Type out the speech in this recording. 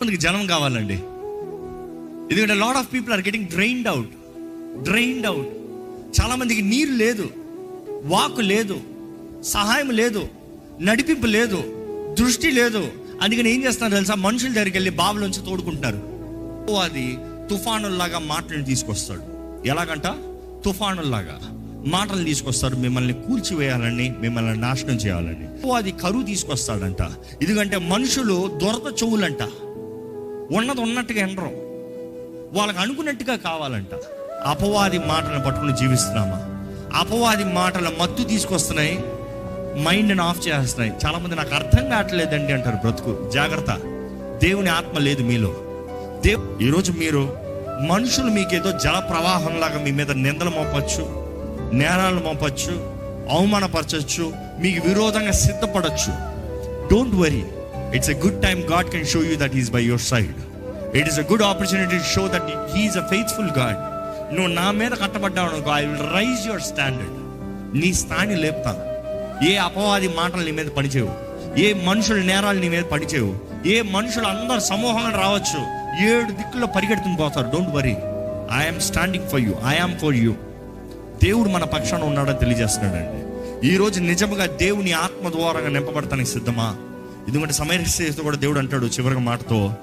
కొంతమందికి జనం కావాలండి. ఎందుకంటే lot of people are getting drained out drained out చాలామందికి నీరు లేదు వాక్ లేదు సహాయం లేదు నడిపింపు లేదు దృష్టి లేదు. అందుకని ఏం చేస్తున్నారు తెలుసా? మనుషుల దగ్గరికి వెళ్ళి బాబులోంచి తోడుకుంటున్నారు. ఓ అది తుఫానుల్లాగా మాటలను తీసుకొస్తాడు. ఎలాగంట? తుఫానుల్లాగా మాటలు తీసుకొస్తాడు మిమ్మల్ని కూల్చివేయాలని మిమ్మల్ని నాశనం చేయాలని. ఓ అది కరువు తీసుకొస్తాడంట. ఎందుకంటే మనుషులు దొరత చెవులంట. ఉన్నది ఉన్నట్టుగా ఎండరు వాళ్ళకి అనుకున్నట్టుగా కావాలంట. అపవాది మాటలను పట్టుకుని జీవిస్తున్నామా? అపవాది మాటల మత్తు తీసుకొస్తున్నాయి మైండ్ని ఆఫ్ చేస్తున్నాయి. చాలామంది నాకు అర్థం కావట్లేదండి అంటారు బ్రతుకు. జాగ్రత్త. దేవుని ఆత్మ లేదు మీలో. దేవు ఈరోజు మీరు మనుషులు మీకేదో జల ప్రవాహంలాగా మీ మీద నిందలు మోపచ్చు నేరాలు మోపచ్చు అవమానపరచచ్చు మీకు విరోధంగా సిద్ధపడచ్చు. Don't worry it's a good time God can show you that is by your side it is a good opportunity to show that he is a faithful God నువ్వు నా మీద కట్టబడ్డావు అనుకో I will raise your standard నీ స్థాయిని లేపుతా. ఏ అపవాది మాటలు నీ మీద పనిచేయవు. ఏ మనుషుల నేరాలు నీ మీద పనిచేయవు. ఏ మనుషులు అందరు సమూహంగా రావచ్చు. ఏడు దిక్కుల్లో పరిగెడుతుని పోతారు. Don't worry I'm standing for you I am for you దేవుడు మన పక్షాన ఉన్నాడని తెలియజేస్తున్నాడండి. ఈరోజు రోజు నిజముగా దేవుని ఆత్మ ద్వారా నింపబడతానికి సిద్ధమా? ఎందుకంటే సమయస్తో కూడా దేవుడు అంటాడు చివరికి మాటతో